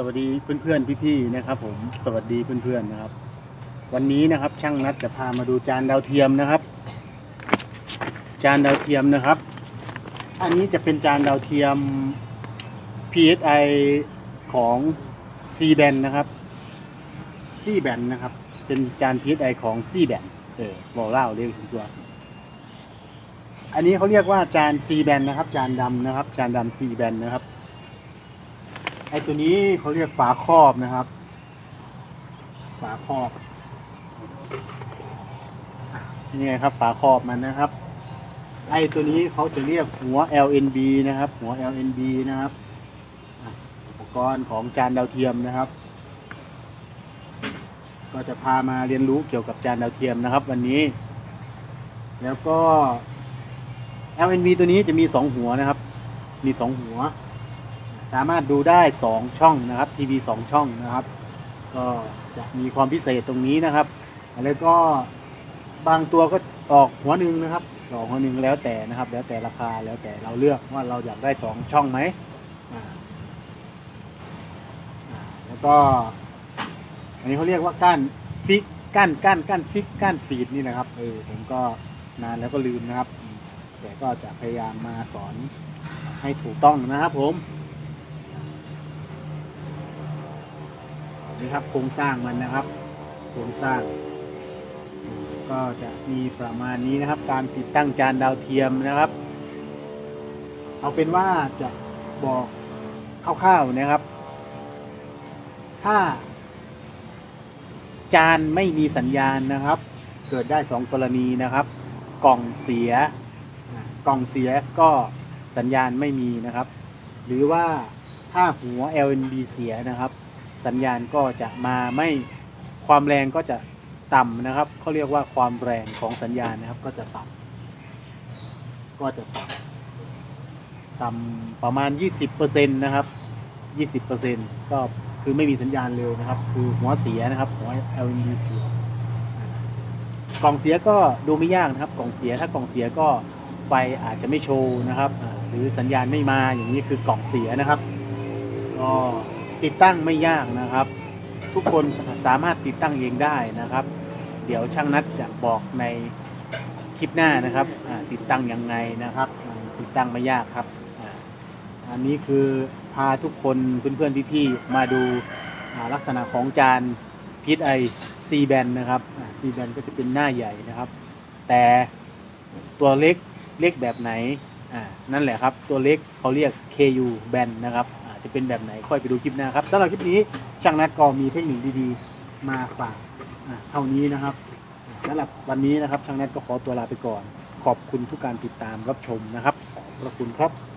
สวัสดีเพื่อนๆพี่ๆนะครับ ผมสวัสดีเพื่อนๆนะครับ วันนี้นะครับ ช่างนัดจะพามาดูจานดาวเทียมนะครับ จานดาวเทียมนะครับ อันนี้จะเป็นจานดาวเทียม PSI ของ C band นะครับ C band นะครับ เป็นจาน PSI ของ C band เออบอกเล่าเรียกถึงตัว อันนี้เขาเรียกว่าจาน C band นะครับ จานดำนะครับ จานดำ C band นะครับ ไอตัวนี้เขาเรียกฝาครอบนะครับ ฝาครอบนี่ไงครับฝาครอบมันนะครับ ไอตัวนี้เขาจะเรียกหัว LNB นะครับ หัว LNB นะครับ อุปกรณ์ของจานดาวเทียมนะครับ ก็จะพามาเรียนรู้เกี่ยวกับจานดาวเทียมนะครับ วันนี้ แล้วก็ LNB ตัวนี้จะมีสองหัวนะครับ มีสองหัว สามารถดูได้สองช่องนะครับทีวีสองช่องนะครับ ก็จะมีความพิเศษตรงนี้นะครับ แล้วก็บางตัวก็ออกหัวหนึ่งนะครับออกหัวหนึ่งแล้วแต่นะครับ แล้วแต่ราคาแล้วแต่เราเลือกว่าเราอยากได้สองช่องไหมอ่าแล้วก็อันนี้เขาเรียกว่าก้านฟิกก้านก้านก้านฟิกก้านฟีดนี่นะครับเออผมก็นานแล้วก็ลืมนะครับ แต่ก็จะพยายามมาสอนให้ถูกต้องนะครับผม นี่ครับโครงสร้างมันนะครับโครงสร้าง ก็จะมีประมาณนี้นะครับ การติดตั้งจานดาวเทียมนะครับ เอาเป็นว่าจะบอกคร่าวๆนะครับ ถ้า จานไม่มีสัญญาณนะครับ เกิดได้สองกรณีนะครับ กล่องเสีย กล่องเสียก็สัญญาณไม่มีนะครับ หรือว่าถ้าหัว LNB เสียนะครับ สัญญาณก็จะมาไม่ความแรงก็จะต่ำนะครับเขาเรียกว่าความแรงของสัญญาณนะครับก็จะต่ำก็จะต่ำต่ำประมาณ 20%นะครับ 20%ก็คือไม่มีสัญญาณเลยนะครับ คือหัวเสียนะครับหัว LED เสียกล่องเสียก็ดูไม่ยากนะครับ กล่องเสียถ้ากล่องเสียก็ไฟอาจจะไม่โชว์นะครับ หรือสัญญาณไม่มาอย่างนี้คือกล่องเสียนะครับก็ ติดตั้งไม่ยากนะครับ ทุกคนสามารถติดตั้งเองได้นะครับ เดี๋ยวช่างนัดจะบอกในคลิปหน้านะครับติดตั้งยังไงนะครับ ติดตั้งไม่ยากครับอันนี้คือพาทุกคนเพื่อนๆพี่ๆมาดูลักษณะของจานพีทไอซีแบนนะครับซีแบนก็จะเป็นหน้าใหญ่นะครับ แต่ตัวเล็กเล็กแบบไหนนั่นแหละครับ ตัวเล็กเขาเรียก KU แบนนะครับ จะเป็นแบบไหนค่อยไปดูคลิปหน้าครับสำหรับคลิปนี้ช่างนัดก็มีเทคนิคดีๆ มาฝากเท่านี้นะครับสำหรับวันนี้นะครับช่างนัดก็ขอตัวลาไปก่อน ขอบคุณทุกการติดตามรับชมนะครับขอบพระคุณครับ